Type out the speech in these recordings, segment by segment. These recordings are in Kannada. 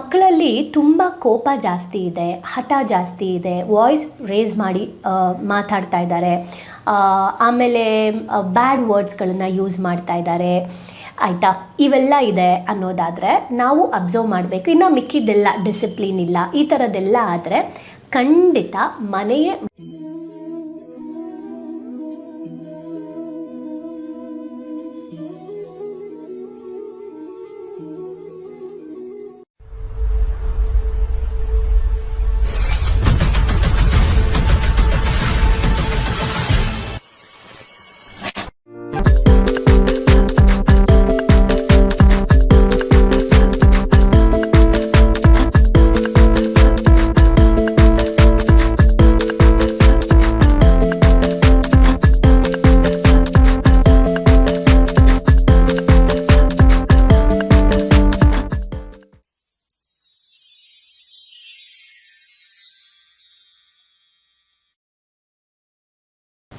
ಮಕ್ಕಳಲ್ಲಿ ತುಂಬ ಕೋಪ ಜಾಸ್ತಿ ಇದೆ, ಹಠ ಜಾಸ್ತಿ ಇದೆ. ವಾಯ್ಸ್ ರೇಸ್ ಮಾಡಿ ಮಾತಾಡ್ತಾ ಇದ್ದಾರೆ. ಆಮೇಲೆ ಬ್ಯಾಡ್ ವರ್ಡ್ಸ್ಗಳನ್ನು ಯೂಸ್ ಮಾಡ್ತಾ ಇದ್ದಾರೆ. ಆಯಿತಾ? ಇವೆಲ್ಲ ಇದೆ ಅನ್ನೋದಾದರೆ ನಾವು ಅಬ್ಸರ್ವ್ ಮಾಡಬೇಕು. ಇನ್ನು ಮಿಕ್ಕಿದ್ದೆಲ್ಲ ಡಿಸಿಪ್ಲಿನ್ ಇಲ್ಲ. ಈ ಥರದ್ದೆಲ್ಲ ಆದರೆ ಖಂಡಿತ ಮನೆಯೇ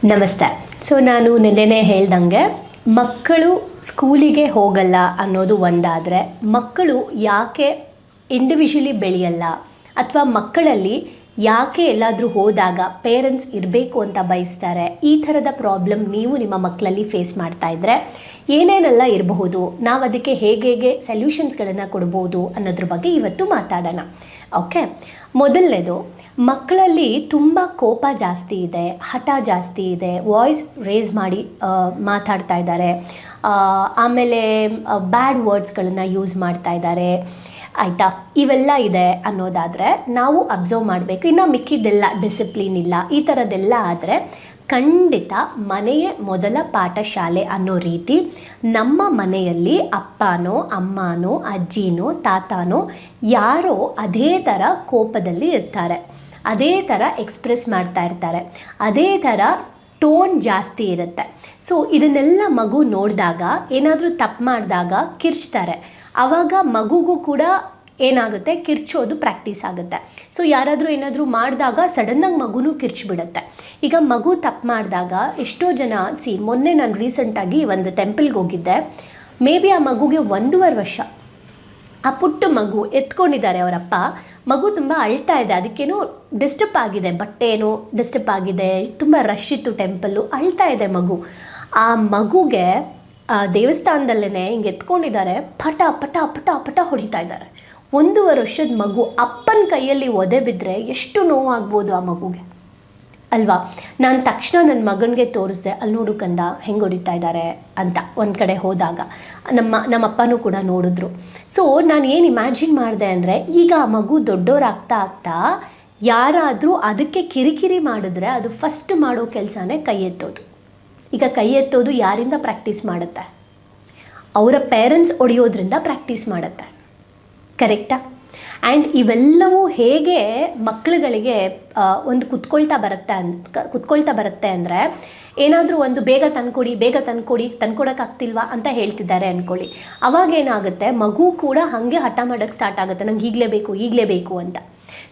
ನಮಸ್ತೆ. ಸೊ ನಾನು ನಿನ್ನೆ ಹೇಳ್ದಂಗೆ, ಮಕ್ಕಳು ಸ್ಕೂಲಿಗೆ ಹೋಗಲ್ಲ ಅನ್ನೋದು ಒಂದಾದರೆ, ಮಕ್ಕಳು ಯಾಕೆ ಇಂಡಿವಿಜುವಲಿ ಬೆಳೆಯಲ್ಲ? ಅಥವಾ ಮಕ್ಕಳಲ್ಲಿ ಯಾಕೆ ಎಲ್ಲಾದರೂ ಹೋದಾಗ ಪೇರೆಂಟ್ಸ್ ಇರಬೇಕು ಅಂತ ಬಯಸ್ತಾರೆ? ಈ ಥರದ ಪ್ರಾಬ್ಲಮ್ ನೀವು ನಿಮ್ಮ ಮಕ್ಕಳಲ್ಲಿ ಫೇಸ್ ಮಾಡ್ತಾ ಇದ್ದರೆ ಏನೇನೆಲ್ಲ ಇರಬಹುದು? ನಾವು ಅದಕ್ಕೆ ಹೇಗೆ ಹೇಗೆ ಸೊಲ್ಯೂಷನ್ಸ್ಗಳನ್ನು ಕೊಡ್ಬೋದು ಅನ್ನೋದ್ರ ಬಗ್ಗೆ ಇವತ್ತು ಮಾತಾಡೋಣ. ಓಕೆ ಮೊದಲನೇದು ಮಕ್ಕಳಲ್ಲಿ ತುಂಬ ಕೋಪ ಜಾಸ್ತಿ ಇದೆ, ಹಠ ಜಾಸ್ತಿ ಇದೆ ವಾಯ್ಸ್ ರೇಸ್ ಮಾಡಿ ಮಾತಾಡ್ತಾ ಇದ್ದಾರೆ. ಆಮೇಲೆ ಬ್ಯಾಡ್ ವರ್ಡ್ಸ್ಗಳನ್ನು ಯೂಸ್ ಮಾಡ್ತಾ ಇದ್ದಾರೆ. ಆಯಿತಾ? ಇವೆಲ್ಲ ಇದೆ ಅನ್ನೋದಾದರೆ ನಾವು ಅಬ್ಸರ್ವ್ ಮಾಡಬೇಕು. ಇನ್ನು ಮಿಕ್ಕಿದ್ದೆಲ್ಲ ಡಿಸಿಪ್ಲಿನ್ ಇಲ್ಲ. ಈ ಥರದ್ದೆಲ್ಲ ಆದರೆ ಖಂಡಿತ ಮನೆಯೇ ಮೊದಲ ಪಾಠಶಾಲೆ ಅನ್ನೋ ರೀತಿ ನಮ್ಮ ಮನೆಯಲ್ಲಿ ಅಪ್ಪನೋ, ಅಮ್ಮನೋ, ಅಜ್ಜಿನೋ, ತಾತನೋ ಯಾರೋ ಅದೇ ಥರ ಕೋಪದಲ್ಲಿ ಇರ್ತಾರೆ. ಅದೇ ಥರ ಎಕ್ಸ್ಪ್ರೆಸ್ ಮಾಡ್ತಾ ಇರ್ತಾರೆ. ಅದೇ ಥರ ಟೋನ್ ಜಾಸ್ತಿ ಇರುತ್ತೆ. ಸೊ ಇದನ್ನೆಲ್ಲ ಮಗು ನೋಡಿದಾಗ, ಏನಾದರೂ ತಪ್ಪು ಮಾಡಿದಾಗ ಕಿರ್ಚ್ತಾರೆ. ಆವಾಗ ಮಗುಗೂ ಕೂಡ ಏನಾಗುತ್ತೆ? ಕಿರ್ಚೋದು ಪ್ರಾಕ್ಟೀಸ್ ಆಗುತ್ತೆ. ಸೊ ಯಾರಾದರೂ ಏನಾದರೂ ಮಾಡಿದಾಗ ಸಡನ್ನಾಗಿ ಮಗುನೂ ಕಿರ್ಚ್ಬಿಡುತ್ತೆ. ಈಗ ಮಗು ತಪ್ಪು ಮಾಡಿದಾಗ ಎಷ್ಟೋ ಜನ ಸಿ ಮೊನ್ನೆ ನಾನು ರೀಸೆಂಟಾಗಿ ಒಂದು ಟೆಂಪಲ್ಗೆ ಹೋಗಿದ್ದೆ. ಮೇ ಬಿ ಆ ಮಗುಗೆ ಒಂದೂವರೆ ವರ್ಷ. ಆ ಪುಟ್ಟ ಮಗು ಎತ್ಕೊಂಡಿದ್ದಾರೆ ಅವರಪ್ಪ. ಮಗು ತುಂಬ ಅಳ್ತಾ ಇದೆ. ಅದಕ್ಕೇನೋ ಡಿಸ್ಟರ್ಬ್ ಆಗಿದೆ. ಬಟ್ಟೆನೋ ಡಿಸ್ಟರ್ಬ್ ಆಗಿದೆ. ತುಂಬ ರಶ್ ಇತ್ತು ಟೆಂಪಲ್ಲು ಅಳ್ತಾ ಇದೆ ಮಗು. ಆ ಮಗುಗೆ, ಆ ದೇವಸ್ಥಾನದಲ್ಲೇ ಹಿಂಗೆ ಎತ್ಕೊಂಡಿದ್ದಾರೆ. ಪಟ ಪಟ ಪಟ ಪಟ ಹೊಡಿತಾ ಇದ್ದಾರೆ. ಒಂದೂವರೆ ವರ್ಷದ ಮಗು ಅಪ್ಪನ ಕೈಯಲ್ಲಿ ಒದೆ ಬಿದ್ದರೆ ಎಷ್ಟು ನೋವಾಗ್ಬೋದು ಆ ಮಗುಗೆ. ಅಲ್ವಾ? ನಾನು ತಕ್ಷಣ ನನ್ನ ಮಗನಿಗೆ ತೋರಿಸ್ದೆ ಅಲ್ಲಿ ನೋಡು ಕಂದ, ಹೆಂಗೆ ಹೊಡಿತಾ ಇದ್ದಾರೆ ಅಂತ ಒಂದು ಕಡೆ ಹೋದಾಗ ನಮ್ಮ ನಮ್ಮ ಅಪ್ಪನೂ ಕೂಡ ನೋಡಿದ್ರು. ಸೊ ನಾನು ಏನು ಇಮ್ಯಾಜಿನ್ ಮಾಡಿದೆ ಅಂದರೆ, ಈಗ ಆ ಮಗು ದೊಡ್ಡವರಾಗ್ತಾ ಆಗ್ತಾ ಯಾರಾದರೂ ಅದಕ್ಕೆ ಕಿರಿಕಿರಿ ಮಾಡಿದ್ರೆ ಅದು ಫಸ್ಟ್ ಮಾಡೋ ಕೆಲಸನೇ ಕೈ ಎತ್ತೋದು. ಈಗ ಕೈ ಎತ್ತೋದು ಯಾರಿಂದ ಪ್ರಾಕ್ಟೀಸ್ ಮಾಡುತ್ತೆ? ಅವರ ಪೇರೆಂಟ್ಸ್ ಹೊಡೆಯೋದ್ರಿಂದ ಪ್ರಾಕ್ಟೀಸ್ ಮಾಡುತ್ತೆ. ಕರೆಕ್ಟಾ ಆ್ಯಂಡ್ ಇವೆಲ್ಲವೂ ಹೇಗೆ ಮಕ್ಕಳುಗಳಿಗೆ ಒಂದು ಕುತ್ಕೊಳ್ತಾ ಬರುತ್ತೆ ಅನ್, ಕ- ಕುತ್ಕೊಳ್ತಾ ಬರುತ್ತೆ ಅಂದರೆ ಏನಾದರೂ ಒಂದು ಬೇಗ ತಂದ್ಕೊಡಿ ಬೇಗ ತಂದ್ಕೊಡಿ, ತಂದ್ಕೊಡೋಕ್ಕಾಗ್ತಿಲ್ವಾ ಅಂತ ಹೇಳ್ತಿದ್ದಾರೆ ಅಂದ್ಕೊಳ್ಳಿ ಅವಾಗ ಏನಾಗುತ್ತೆ ಮಗು ಕೂಡ ಹಾಗೆ ಹಠ ಮಾಡೋಕ್ಕೆ ಸ್ಟಾರ್ಟ್ ಆಗುತ್ತೆ. ನಂಗೆ ಈಗಲೇ ಬೇಕು ಈಗಲೇ ಬೇಕು ಅಂತ.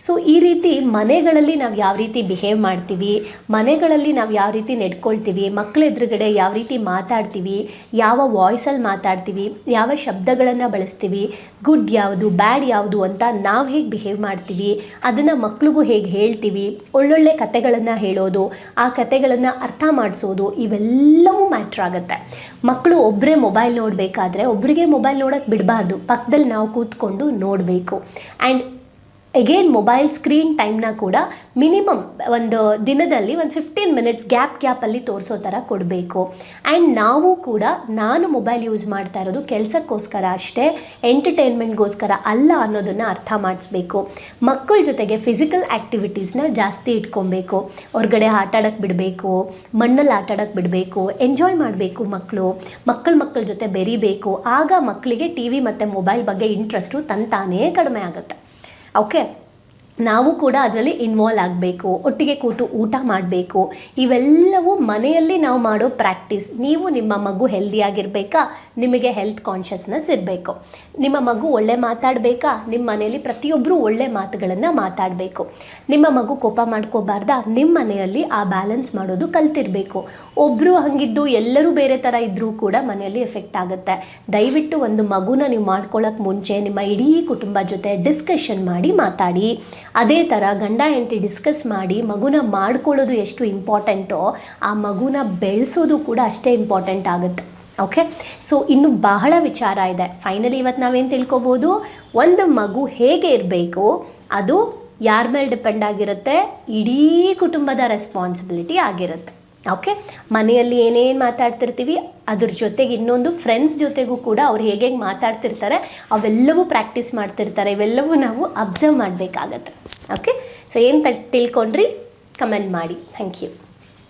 ಸೊ ಈ ರೀತಿ ಮನೆಗಳಲ್ಲಿ ನಾವು ಯಾವ ರೀತಿ ಬಿಹೇವ್ ಮಾಡ್ತೀವಿ, ಮನೆಗಳಲ್ಲಿ ನಾವು ಯಾವ ರೀತಿ ನೆಡ್ಕೊಳ್ತೀವಿ ಮಕ್ಕಳ ಎದುರುಗಡೆ ಯಾವ ರೀತಿ ಮಾತಾಡ್ತೀವಿ, ಯಾವ ವಾಯ್ಸಲ್ಲಿ ಮಾತಾಡ್ತೀವಿ, ಯಾವ ಶಬ್ದಗಳನ್ನು ಬಳಸ್ತೀವಿ ಗುಡ್ ಯಾವುದು ಬ್ಯಾಡ್ ಯಾವುದು ಅಂತ ನಾವು ಹೇಗೆ ಬಿಹೇವ್ ಮಾಡ್ತೀವಿ, ಅದನ್ನು ಮಕ್ಳಿಗೂ ಹೇಗೆ ಹೇಳ್ತೀವಿ, ಒಳ್ಳೊಳ್ಳೆ ಕತೆಗಳನ್ನು ಹೇಳೋದು, ಆ ಕತೆಗಳನ್ನು ಅರ್ಥ ಮಾಡಿಸೋದು, ಇವೆಲ್ಲವೂ ಮ್ಯಾಟ್ರ್ ಆಗುತ್ತೆ. ಮಕ್ಕಳು ಒಬ್ಬರೇ ಮೊಬೈಲ್ ನೋಡಬೇಕಾದ್ರೆ ಒಬ್ಬರಿಗೆ ಮೊಬೈಲ್ ನೋಡೋಕ್ಕೆ ಬಿಡಬಾರ್ದು ಪಕ್ಕದಲ್ಲಿ ನಾವು ಕೂತ್ಕೊಂಡು ನೋಡಬೇಕು. ಆ್ಯಂಡ್ ಎಗೇನ್ ಮೊಬೈಲ್ ಸ್ಕ್ರೀನ್ ಟೈಮ್ನ ಕೂಡ ಮಿನಿಮಮ್ ಒಂದು ದಿನದಲ್ಲಿ ಒಂದು ಫಿಫ್ಟೀನ್ ಮಿನಿಟ್ಸ್ ಗ್ಯಾಪ್ ಗ್ಯಾಪಲ್ಲಿ ತೋರಿಸೋ ಥರ ಕೊಡಬೇಕು. ಆ್ಯಂಡ್ ನಾವು ಕೂಡ ನಾನು ಮೊಬೈಲ್ ಯೂಸ್ ಮಾಡ್ತಾ ಇರೋದು ಕೆಲಸಕ್ಕೋಸ್ಕರ ಅಷ್ಟೇ ಎಂಟರ್ಟೈನ್ಮೆಂಟ್ಗೋಸ್ಕರ ಅಲ್ಲ ಅನ್ನೋದನ್ನು ಅರ್ಥ ಮಾಡಿಸ್ಬೇಕು. ಮಕ್ಕಳ ಜೊತೆಗೆ ಫಿಸಿಕಲ್ ಆ್ಯಕ್ಟಿವಿಟೀಸ್ನ ಜಾಸ್ತಿ ಇಟ್ಕೊಬೇಕು. ಹೊರಗಡೆ ಆಟ ಬಿಡಬೇಕು, ಮಣ್ಣಲ್ಲಿ ಆಟ ಬಿಡಬೇಕು ಎಂಜಾಯ್ ಮಾಡಬೇಕು ಮಕ್ಕಳು. ಮಕ್ಕಳ ಮಕ್ಕಳ ಜೊತೆ ಬೆರಿಬೇಕು. ಆಗ ಮಕ್ಕಳಿಗೆ ಟಿ ವಿ ಮತ್ತು ಮೊಬೈಲ್ ಬಗ್ಗೆ ಇಂಟ್ರೆಸ್ಟು ತಂತಾನೇ ಕಡಿಮೆ ಆಗುತ್ತೆ. ಓಕೆ ನಾವು ಕೂಡ ಅದರಲ್ಲಿ ಇನ್ವಾಲ್ವ್ ಆಗಬೇಕು, ಒಟ್ಟಿಗೆ ಕೂತು ಊಟ ಮಾಡಬೇಕು. ಇವೆಲ್ಲವೂ ಮನೆಯಲ್ಲಿ ನಾವು ಮಾಡೋ ಪ್ರಾಕ್ಟೀಸ್ ನೀವು ನಿಮ್ಮ ಮಗು ಹೆಲ್ದಿಯಾಗಿರಬೇಕಾ ನಿಮಗೆ ಹೆಲ್ತ್ ಕಾನ್ಷಿಯಸ್ನೆಸ್ ಇರಬೇಕು. ನಿಮ್ಮ ಮಗು ಒಳ್ಳೆ ಮಾತಾಡಬೇಕಾ? ನಿಮ್ಮ ಮನೆಯಲ್ಲಿ ಪ್ರತಿಯೊಬ್ಬರು ಒಳ್ಳೆ ಮಾತುಗಳನ್ನು ಮಾತಾಡಬೇಕು. ನಿಮ್ಮ ಮಗು ಕೋಪ ಮಾಡ್ಕೋಬಾರ್ದಾ? ನಿಮ್ಮ ಮನೆಯಲ್ಲಿ ಆ ಬ್ಯಾಲೆನ್ಸ್ ಮಾಡೋದು ಕಲ್ತಿರಬೇಕು. ಒಬ್ಬರು ಹಂಗಿದ್ದು ಎಲ್ಲರೂ ಬೇರೆ ಥರ ಇದ್ದರೂ ಕೂಡ ಮನೆಯಲ್ಲಿ ಎಫೆಕ್ಟ್ ಆಗುತ್ತೆ. ದಯವಿಟ್ಟು ಒಂದು ಮಗುನ ನೀವು ಮಾಡ್ಕೊಳ್ಳೋಕೆ ಮುಂಚೆ ನಿಮ್ಮ ಇಡೀ ಕುಟುಂಬ ಜೊತೆ ಡಿಸ್ಕಷನ್ ಮಾಡಿ ಮಾತಾಡಿ. ಅದೇ ಥರ ಗಂಡ ಹೆಂಡತಿ ಡಿಸ್ಕಸ್ ಮಾಡಿ ಮಗುನ ಮಾಡ್ಕೊಳ್ಳೋದು ಎಷ್ಟು ಇಂಪಾರ್ಟೆಂಟೋ ಆ ಮಗುನ ಬೆಳೆಸೋದು ಕೂಡ ಅಷ್ಟೇ ಇಂಪಾರ್ಟೆಂಟ್ ಆಗುತ್ತೆ. ಓಕೆ ಸೊ ಇನ್ನು ಬಹಳ ವಿಚಾರ ಇದೆ. ಫೈನಲಿ ಇವತ್ತು ನಾವೇನು ತಿಳ್ಕೊಬೋದು? ಒಂದು ಮಗು ಹೇಗೆ ಇರಬೇಕು, ಅದು ಯಾರ ಮೇಲೆ ಡಿಪೆಂಡ್ ಆಗಿರುತ್ತೆ? ಇಡೀ ಕುಟುಂಬದ ರೆಸ್ಪಾನ್ಸಿಬಿಲಿಟಿ ಆಗಿರುತ್ತೆ. ಓಕೆ ಮನೆಯಲ್ಲಿ ಏನೇನು ಮಾತಾಡ್ತಿರ್ತೀವಿ, ಅದ್ರ ಜೊತೆಗೆ ಇನ್ನೊಂದು ಫ್ರೆಂಡ್ಸ್ ಜೊತೆಗೂ ಕೂಡ ಅವ್ರು ಹೇಗೆ ಹೇಗೆ ಮಾತಾಡ್ತಿರ್ತಾರೆ, ಅವೆಲ್ಲವೂ ಪ್ರಾಕ್ಟೀಸ್ ಮಾಡ್ತಿರ್ತಾರೆ. ಇವೆಲ್ಲವೂ ನಾವು ಅಬ್ಸರ್ವ್ ಮಾಡಬೇಕಾಗತ್ತೆ. ಓಕೆ ಸೊ ಏನು ತಿಳ್ಕೊಂಡ್ರಿ? ಕಮೆಂಟ್ ಮಾಡಿ. Thank you